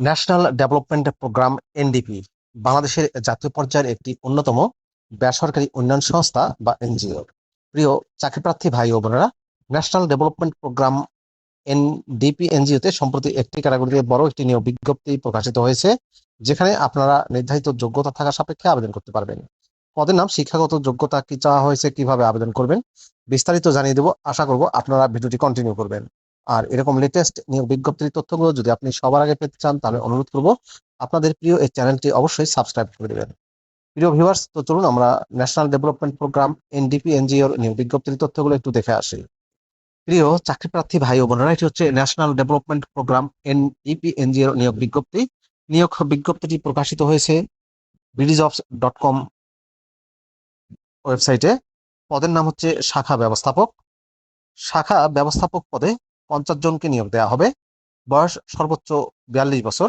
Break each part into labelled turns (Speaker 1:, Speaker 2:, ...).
Speaker 1: National development programme, NDP, বাংলাদেশের জাতীয় পর্যায়ের একটি অন্যতম বেসরকারি উন্নয়ন সংস্থা বা এনজিও। প্রিয় চাকরিপ্রার্থী ভাই ও বোনেরা, ন্যাশনাল ডেভেলপমেন্ট প্রোগ্রাম, এনডিপি, এনজিওতে সম্প্রতি একটি ক্যাটাগরিতে বড় একটি নিয়োগ বিজ্ঞপ্তি প্রকাশিত হয়েছে, যেখানে আপনারা নির্ধারিত যোগ্যতা থাকা সাপেক্ষে আবেদন করতে পারবেন। পদের নাম, শিক্ষাগত যোগ্যতা কি চাওয়া হয়েছে, কীভাবে আবেদন করবেন, বিস্তারিত জানিয়ে দেবো। আশা করব আপনারা ভিডিওটি কন্টিনিউ করবেন। আর এরকম লেটেস্ট নিয়োগ বিজ্ঞপ্তির তথ্যগুলো যদি আপনি সবার আগে পেতে চান, তাহলে অনুরোধ করব আপনাদের প্রিয় এই চ্যানেলটি অবশ্যই সাবস্ক্রাইব করে দেবেন। প্রিয় ভিউয়ার্স তো চলুন আমরা ন্যাশনাল ডেভেলপমেন্ট প্রোগ্রাম এনডিপি এনজিওর নিয়োগ বিজ্ঞপ্তির তথ্যগুলো একটু দেখে আসি। প্রিয় চাকরি প্রার্থী ভাই ও বোনেরা, এটি হচ্ছে ন্যাশনাল ডেভেলপমেন্ট প্রোগ্রাম এনডিপি এনজিওর নিয়োগ বিজ্ঞপ্তি। নিয়োগ বিজ্ঞপ্তিটি প্রকাশিত হয়েছে বিডিজবস ডট কম ওয়েবসাইটে পদের নাম হচ্ছে শাখা ব্যবস্থাপক। শাখা ব্যবস্থাপক পদে পঞ্চাশ জনকে নিয়োগ দেওয়া হবে। বয়স সর্বোচ্চ বিয়াল্লিশ বছর।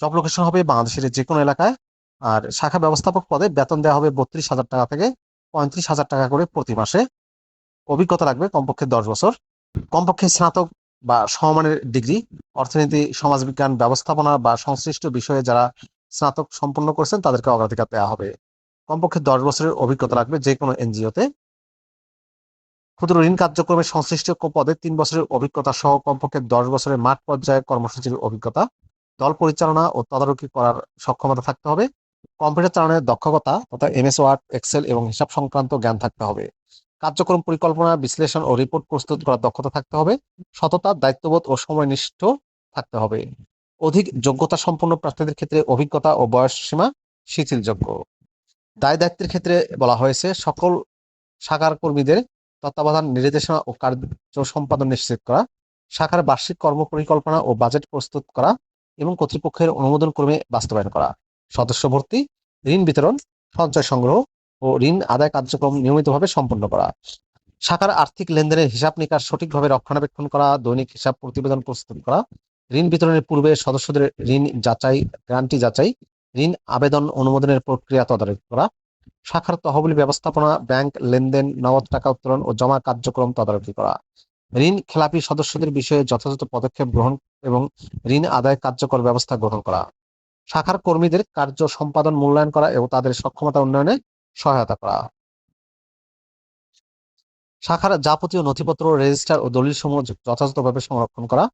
Speaker 1: জব লোকেশন হবে বাংলাদেশের যে কোনো এলাকায়। আর শাখা ব্যবস্থাপক পদে বেতন দেওয়া হবে বত্রিশ হাজার টাকা থেকে পঁয়ত্রিশ হাজার টাকা করে প্রতি মাসে। অভিজ্ঞতা লাগবে কমপক্ষে দশ বছর। কমপক্ষে স্নাতক বা সমমানের ডিগ্রি। অর্থনীতি, সমাজবিজ্ঞান, ব্যবস্থাপনা বা সংশ্লিষ্ট বিষয়ে যারা স্নাতক সম্পন্ন করেছেন তাদেরকে অগ্রাধিকার দেওয়া হবে। কমপক্ষে দশ বছরের অভিজ্ঞতা লাগবে যে কোনো এনজিওতে। ক্ষুদ্র ঋণ কার্যক্রমে সংশ্লিষ্ট পদে তিন বছরের অভিজ্ঞতা সহ কমপক্ষে দশ বছরের মাঠ পর্যায়ে কর্মসূচির অভিজ্ঞতা, দল পরিচালনা ও তদারকি করার সক্ষমতা থাকতে হবে, কম্পিউটার চালানোর দক্ষতা তথা এমএস, ওয়ার্ড, এক্সেল এবং হিসাব সংক্রান্ত জ্ঞান থাকতে হবে। কার্যক্রম পরিকল্পনা, বিশ্লেষণ ও রিপোর্ট প্রস্তুত করার দক্ষতা থাকতে হবে, সততা, দায়িত্ববোধ ও সময়নিষ্ঠ থাকতে হবে। অধিক যোগ্যতা সম্পন্ন প্রার্থীদের ক্ষেত্রে অভিজ্ঞতা ও বয়স সীমা শিথিলযোগ্য। দায় দায়িত্বের ক্ষেত্রে বলা হয়েছে, সকল শাখার কর্মীদের তত্ত্বাবধান, নির্দেশনা ও কার্য সম্পাদন নিশ্চিত করা, শাখার বার্ষিক কর্ম পরিকল্পনা ও বাজেট প্রস্তুত করা এবং কর্তৃপক্ষের অনুমোদন ক্রমে বাস্তবায়ন করা। সদস্য ভর্তি, ঋণ বিতরণ, সঞ্চয় সংগ্রহ ও ঋণ আদায় কার্যক্রম নিয়মিতভাবে সম্পন্ন করা। শাখার আর্থিক লেনদেনের হিসাব নিকাশ সঠিকভাবে রক্ষণাবেক্ষণ করা, দৈনিক হিসাব প্রতিবেদন প্রস্তুত করা, ঋণ বিতরণের পূর্বে সদস্যদের ঋণ যাচাই গ্যারান্টি যাচাই, ঋণ আবেদন অনুমোদনের প্রক্রিয়া তদারকি করা শাখার তহবিল ব্যবস্থাপনা, ব্যাংক লেনদেন, নগদ টাকা উত্তোলন ও জমা কার্যক্রম তদারকি করা। ঋণ খেলাপি সদস্যদের বিষয়ে যথাযথ পদক্ষেপ গ্রহণ এবং ঋণ আদায় কার্যকর ব্যবস্থা গ্রহণ করা। শাখার কর্মীদের কার্য সম্পাদন, মূল্যায়ন করা এবং তাদের সক্ষমতা উন্নয়নে সহায়তা করা। শাখার যাবতীয় নথিপত্র, রেজিস্টার ও দলিল সমূহ যথাযথভাবে সংরক্ষণ করা।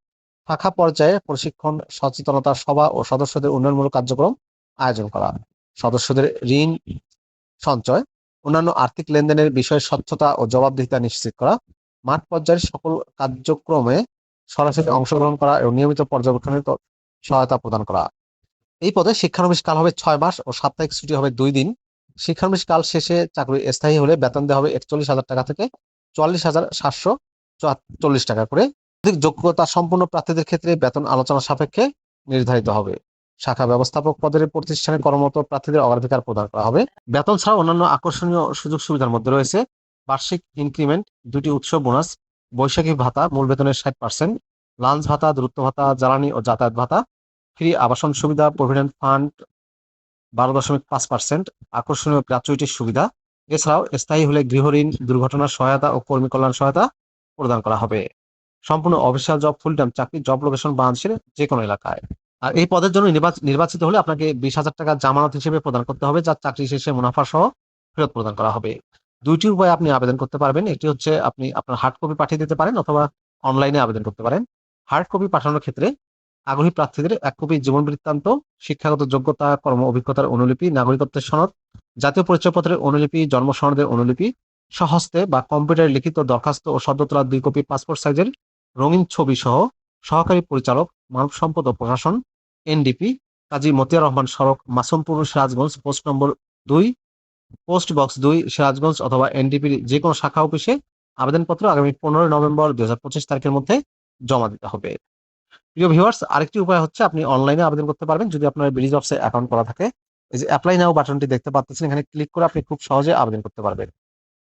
Speaker 1: শাখা পর্যায়ে প্রশিক্ষণ, সচেতনতা সভা ও সদস্যদের উন্নয়নমূলক কার্যক্রম আয়োজন করা। সদস্যদের ঋণ সঞ্চয়, অন্যান্য আর্থিক লেনদেনের বিষয়ে স্বচ্ছতা ও জবাবদিহিতা নিশ্চিত করা, মাঠ পর্যায়ের সকল কার্যক্রমে সরাসরি অংশগ্রহণ করা এবং নিয়মিত পর্যবেক্ষণের সহায়তা প্রদান করা। এই পদে শিক্ষানবিশ কাল হবে ছয় মাস ও সাপ্তাহিক ছুটি হবে দুই দিন। শিক্ষানবিশ কাল শেষে চাকরি স্থায়ী হলে বেতন দেওয়া হবে একচল্লিশ হাজার টাকা থেকে চুয়াল্লিশ হাজার সাতশো চল্লিশ টাকা করে। যোগ্যতা সম্পন্ন প্রার্থীদের ক্ষেত্রে বেতন আলোচনা সাপেক্ষে নির্ধারিত হবে। শাখা ব্যবস্থাপক পদের প্রতিষ্ঠানে কর্মরত প্রার্থীদের অগ্রাধিকার প্রদান করা হবে। বেতন ছাড়া অন্যান্য আকর্ষণীয় সুযোগ সুবিধার মধ্যে রয়েছে বার্ষিক ইনক্রিমেন্ট দুটি উৎসব বোনাস, বৈশাখী ভাতা, মূল বেতনের ষাট পার্সেন্ট লাঞ্চ ভাতা দূরত্ব ভাতা, জ্বালানি ও যাতায়াত ভাতা, ফ্রি আবাসন সুবিধা, প্রভিডেন্ট ফান্ড বারো দশমিক পাঁচ পার্সেন্ট আকর্ষণীয় গ্রাচুইটির সুবিধা। এছাড়াও স্থায়ী হলে গৃহঋণ দুর্ঘটনার সহায়তা ও কর্মী কল্যাণ সহায়তা প্রদান করা হবে। সম্পূর্ণ অফিসিয়াল জব ফুল টাইম চাকরি জব লোকেশন বাংলাদেশের যে কোনো এলাকায়। আর এই পদের জন্য নির্বাচিত হলে আপনাকে বিশ হাজার টাকা জামানত হিসেবে প্রদান করতে হবে, যা চাকরি শেষে মুনাফা সহ ফেরত প্রদান করা হবে। দুইটি উপায়ে আপনি আবেদন করতে পারবেন। একটি হচ্ছে আপনি আপনার হার্ড কপি পাঠিয়ে দিতে পারেন অথবা অনলাইনে আবেদন করতে পারেন। হার্ড কপি পাঠানোর ক্ষেত্রে আগ্রহী প্রার্থীদের এক কপি জীবন বৃত্তান্ত, শিক্ষাগত যোগ্যতা, কর্ম অভিজ্ঞতার অনুলিপি, নাগরিকত্বের সনদ, জাতীয় পরিচয়পত্রের অনুলিপি, জন্ম সনদের অনুলিপি, সহস্তে বা কম্পিউটারে লিখিত দরখাস্ত ও সদ্য তোলা দুই কপি পাসপোর্ট সাইজের রঙিন ছবি সহ সহকারী পরিচালক, মানব সম্পদ ও প্রশাসন এনডিপি, কাজী মতিয়ার রহমান সড়ক, মাসুমপুর, সিরাজগঞ্জ, পোস্ট নম্বর দুই, পোস্ট বক্স দুই, সিরাজগঞ্জ অথবা এনডিপির যে কোনো শাখা অফিসে আবেদনপত্র আগামী পনেরোই নভেম্বর দুই হাজার পঁচিশ তারিখের মধ্যে জমা দিতে হবে। প্রিয় ভিউয়ার্স আরেকটি উপায় হচ্ছে আপনি অনলাইনে আবেদন করতে পারবেন। যদি আপনার ব্রিজ অফসে অ্যাকাউন্ট করা থাকে, এই যে অ্যাপ্লাই নাও বাটনটি দেখতে পাচ্ছেন এখানে ক্লিক করে আপনি খুব সহজে আবেদন করতে পারবেন।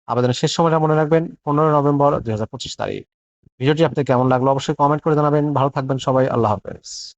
Speaker 1: আবেদনের শেষ সময়টা মনে রাখবেন, পনেরোই নভেম্বর দুই হাজার পঁচিশ তারিখ। ভিডিওটি আপনাদের কেমন লাগল অবশ্যই কমেন্ট করে জানাবেন। ভালো থাকবেন সবাই, আল্লাহ হাফেজ।